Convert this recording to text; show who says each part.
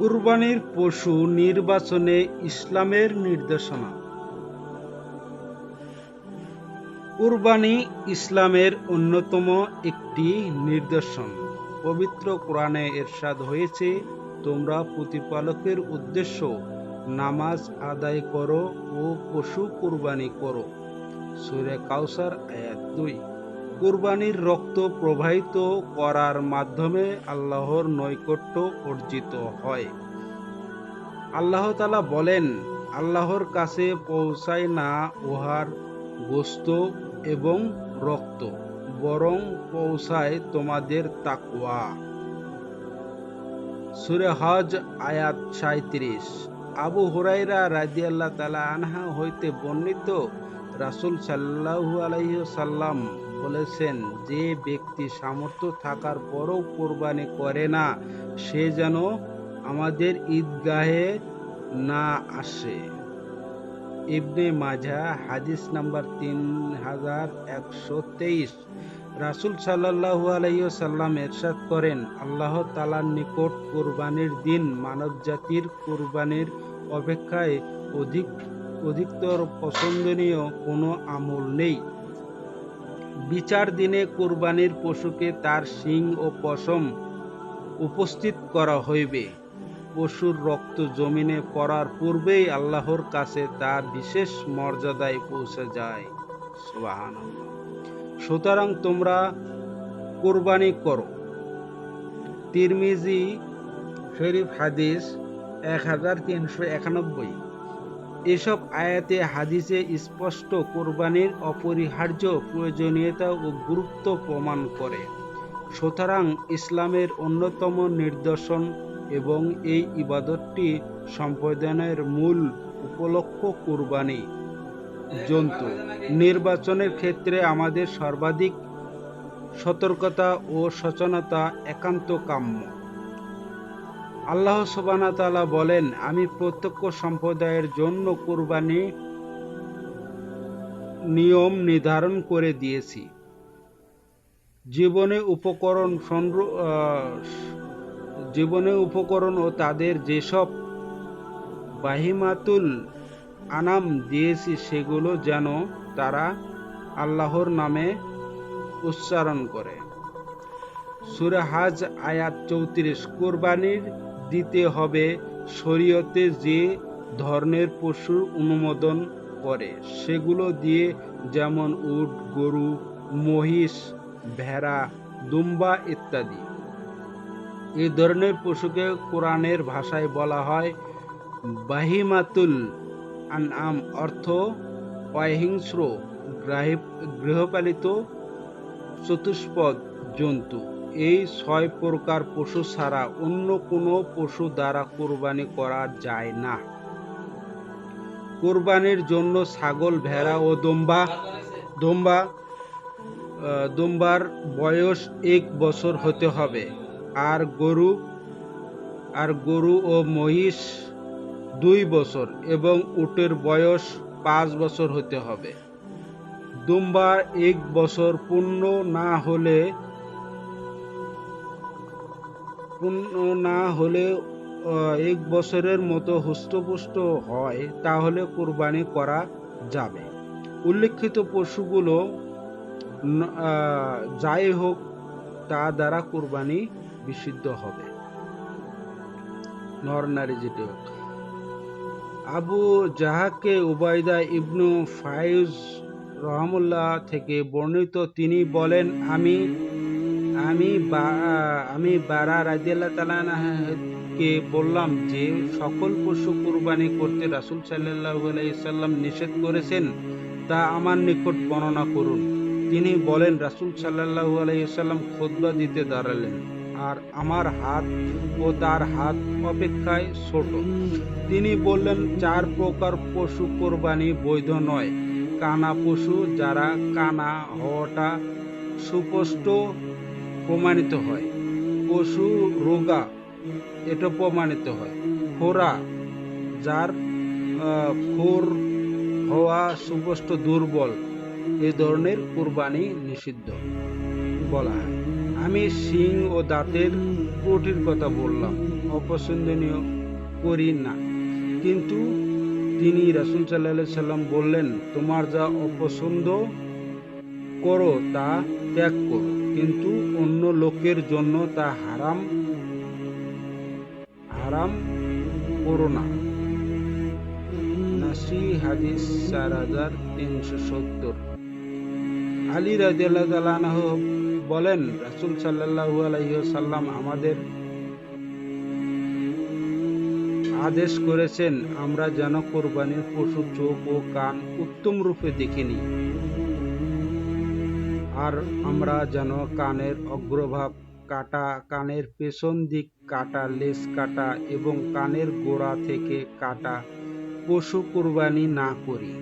Speaker 1: কুরবানির পশু নির্বাচনে ইসলামের নির্দেশনা। কুরবানি ইসলামের অন্যতম একটি নির্দেশন। পবিত্র কোরআনে এরশাদ হয়েছে, তোমরা প্রতিপালকের উদ্দেশ্য নামাজ আদায় করো ও পশু কুরবানি করো। সুরে কাউসার আয়াত দুই। কুরবানির রক্ত প্রবাহিত করার মাধ্যমে আল্লাহর নৈকট্য অর্জিত হয়। আল্লাহ তালা বলেন, আল্লাহর কাছে পৌঁছায় না উহার গোস্ত এবং রক্ত, বরং পৌঁছায় তোমাদের তাকওয়া। সুরে হজ আয়াত সাঁত্রিশ আবু হুরাইরা রাজিয়াল্লাহ তালা আনহা হইতে বর্ণিত রাসুল সাল্লাহু আলাইসাল্লাম বলেছেন, যে ব্যক্তি সামর্থ্য থাকার পরও কোরবানি করে না, সে যেন আমাদের ঈদগাহে না আসে। ইবনে মাঝা হাদিস নাম্বার তিন হাজার একশো তেইশ। রাসুল সাল্লাহু আলাইসাল্লাম এরশাদ করেন, আল্লাহ তালার নিকট কোরবানির দিন মানব জাতির কোরবানির অপেক্ষায় অধিক, অধিকতর পছন্দনীয় কোনো আমল নেই। বিচার দিনে কোরবানির পশুকে তার শিং ও পশম উপস্থিত করা হইবে। পশুর রক্ত জমিনে পড়ার পূর্বেই আল্লাহর কাছে তার বিশেষ মর্যাদায় পৌঁছে যায়। সুবহানাল্লাহ। সুতরাং তোমরা কোরবানি করো। তিরমিজি শরীফ হাদিস এক হাজার তিনশো একানব্বই। এসব আয়াতে, হাদিসে স্পষ্ট কোরবানির অপরিহার্য প্রয়োজনীয়তা ও গুরুত্ব প্রমাণ করে। সুতরাং ইসলামের অন্যতম নিদর্শন এবং এই ইবাদতটি সম্পাদনের মূল উপলক্ষ কোরবানি। জন্তু, নির্বাচনের ক্ষেত্রে আমাদের সর্বাধিক সতর্কতা ও সচেতনতা একান্ত কাম্য। আল্লাহ সুবানা তাআলা বলেন, আমি প্রত্যক্ষ সম্প্রদায়ের জন্য কোরবানি নিয়ম নির্ধারণ করে দিয়েছি। জীবনে উপকরণ জীবনে উপকরণ ও তাদের যেসব বাহিমাতুল আনাম দিয়েছি, সেগুলো যেন তারা আল্লাহর নামে উচ্চারণ করে। সুরে হাজ আয়াত চৌত্রিশ, কোরবানির দিতে হবে শরীয়তে যে ধরনের পশুর অনুমোদন করে, সেগুলো দিয়ে যেমন উট, গরু, মহিষ, ভেড়া, দুম্বা ইত্যাদি। এই ধরনের পশুকে কোরআনের ভাষায় বলা হয় বাহিমাতুল আনআম, অর্থ অহিংস্র গৃহপালিত চতুষ্পদ জন্তু। এই ছয় প্রকার পশু ছাড়া অন্য কোনো পশু দ্বারা কোরবানি করা যায় না। কোরবানির জন্য ছাগল, ভেড়া ও দম্বা দম্বা দুম্বার বয়স এক বছর হতে হবে। আর গরু আর গরু ও মহিষ দুই বছর এবং উটের বয়স পাঁচ বছর হতে হবে। দুম্বা এক বছর পূর্ণ না হলে পূর্ণ না হলে এক বছরের মতো হুষ্টপুষ্ট হয়, তাহলে কোরবানি করা যাবে। উল্লেখিত পশুগুলো যাই হোক, তা দ্বারা কোরবানি বিশুদ্ধ হবে। নর নারী যেটি হোক। আবু জাহাকে উবাইদা ইবনু ফাইজ রহমুল্লাহ থেকে বর্ণিত, তিনি বলেন, আমি আমি আমি বারা রাজিয়াল্লাহ তালাকে বললাম যে, সকল পশু কুরবানি করতে রাসুল সাল্লাহ আলাইসাল্লাম নিষেধ করেছেন, তা আমার নিকট বর্ণনা করুন। তিনি বলেন, রাসুল সাল্লাহু আলাইসাল্লাম খোদবা দিতে দাঁড়ালেন, আর আমার হাত ও তার হাত অপেক্ষায় ছোট। তিনি বললেন, চার প্রকার পশু কোরবানি বৈধ নয়। কানা পশু, যারা কানা হওয়াটা সুস্পষ্ট প্রমাণিত হয়। পশু, রোগা, এটা প্রমাণিত হয়। খোরা যার খোর হওয়া সুস্পষ্ট দুর্বল, এ ধরনের কোরবানি নিষিদ্ধ বলা হয়। আমি শিং ও দাঁতের ত্রুটির কথা বললাম, অপছন্দনীয় করি না। কিন্তু তিনি রাসুল সাল্লাহ সাল্লাম বললেন, তোমার যা অপছন্দ করো, তা ত্যাগ করো। কিন্তু অন্য লোকের জন্য তা হারাম হারাম করো না। হাদিস চার হাজার তিনশো সত্তর। আলী রাজিয়াল্লাহ বলেন, রাসুল সাল্লাহু আলাইসাল্লাম আমাদের আদেশ করেছেন, আমরা যেন কোরবানির পশু চোখ ও কান উত্তম রূপে দেখিনি আর আমরা যেন কানের অগ্রভাগ কাটা, কানের পেছন দিক কাটা, লেজ কাটা এবং কানের গোড়া থেকে কাটা। পশু কোরবানি না করি।